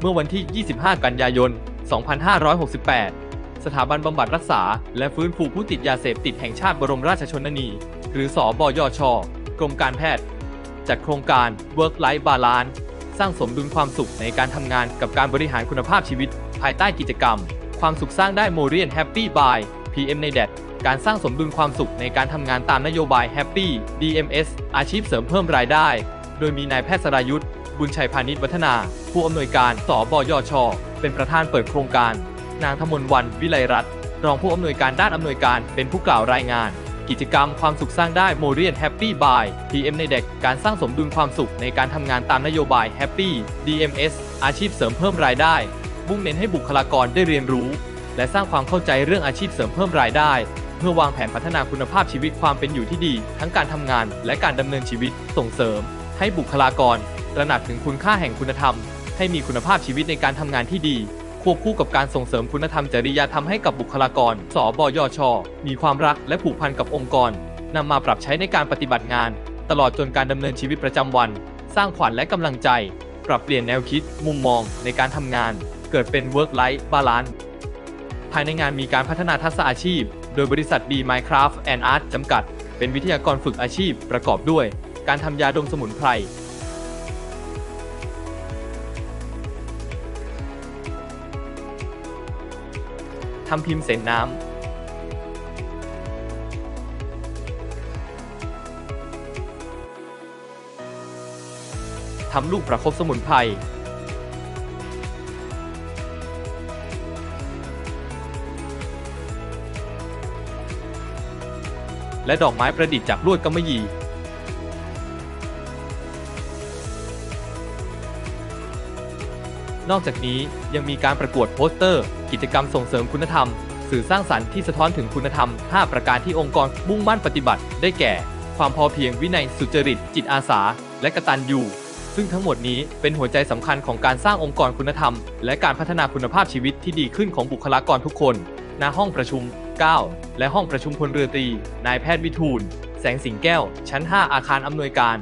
เมื่อวันที่ 25 กันยายน 2568 สถาบันบำบัดรักษา และฟื้นฟูผู้ติดยาเสพติดแห่งชาติบรมราชชนนี หรือสอบยช กรมการแพทย์ จัดโครงการ Work Life Balance สร้างสมดุลความสุขในการทำงานกับการบริหารคุณภาพชีวิต ภายใต้กิจกรรม ความสุขสร้างได้โมเรียนแฮปปี้บาย PM ในแดดการสร้างสมดุลความสุขในการทำงานตามนโยบาย Happy DMS อาชีพเสริมเพิ่มรายได้ โดยมีนายแพทย์สรายุทธ บุญชัยพาณิชย์วัฒนา ผู้อำนวยการสบยช เป็นประธานเปิดโครงการ นางธมลวันวิไลรัตน์รองผู้อำนวยการด้านอำนวยการเป็นผู้กล่าวรายงาน กิจกรรมความสุขสร้างได้โมเรียนแฮปปี้บาย PM ในเด็กการสร้างสมดุลความสุขในการทำงานตามนโยบาย Happy DMS อาชีพเสริมเพิ่มรายได้ มุ่งเน้นให้บุคลากรได้เรียนรู้ และสร้างความเข้าใจเรื่องอาชีพเสริมเพิ่มรายได้เพื่อวางแผนพัฒนาคุณภาพชีวิตความเป็นอยู่ที่ดี ทั้งการทำงานและการดำเนินชีวิตส่งเสริม ให้บุคลากรตระหนักถึงคุณค่าแห่งคุณธรรม ให้มีคุณภาพชีวิตในการทำงานที่ดี ควบคู่กับการส่งเสริมคุณธรรมจริยธรรมให้กับบุคลากร สบยช มีความรักและผูกพันกับองค์กรนำมาปรับใช้ในการปฏิบัติงาน ตลอดจนการดำเนินชีวิตประจำวัน สร้างขวัญและกำลังใจ ปรับเปลี่ยนแนวคิด มุมมองในการทำงาน เกิดเป็น work life balance ภายในงานมีการพัฒนาทักษะอาชีพ โดยบริษัท B Minecraft and Art จำกัด เป็นวิทยากรฝึกอาชีพประกอบด้วย การทำยาดมสมุนไพร ทำพิมพ์เสนน้ำ ทำลูกประคบสมุนไพร และดอกไม้ประดิษฐ์จากลวดกำมะหยี่ นอกจากนี้ยังมีการประกวดโปสเตอร์ กิจกรรมส่งเสริมคุณธรรม สื่อสร้างสรรค์ที่สะท้อนถึงคุณธรรม 5 ประการที่องค์กรมุ่งมั่นปฏิบัติ ได้แก่ ความพอเพียงวินัยสุจริต จิตอาสา และกตัญญูซึ่งทั้งหมดนี้เป็นหัวใจสำคัญของการสร้างองค์กรคุณธรรม และการพัฒนาคุณภาพชีวิตที่ดีขึ้นของบุคลากรทุกคน ณ ห้องประชุม 9 และห้องประชุมพลเรือตรี นายแพทย์วิทูล แสงสิงแก้ว ชั้น 5 อาคารอำนวยการ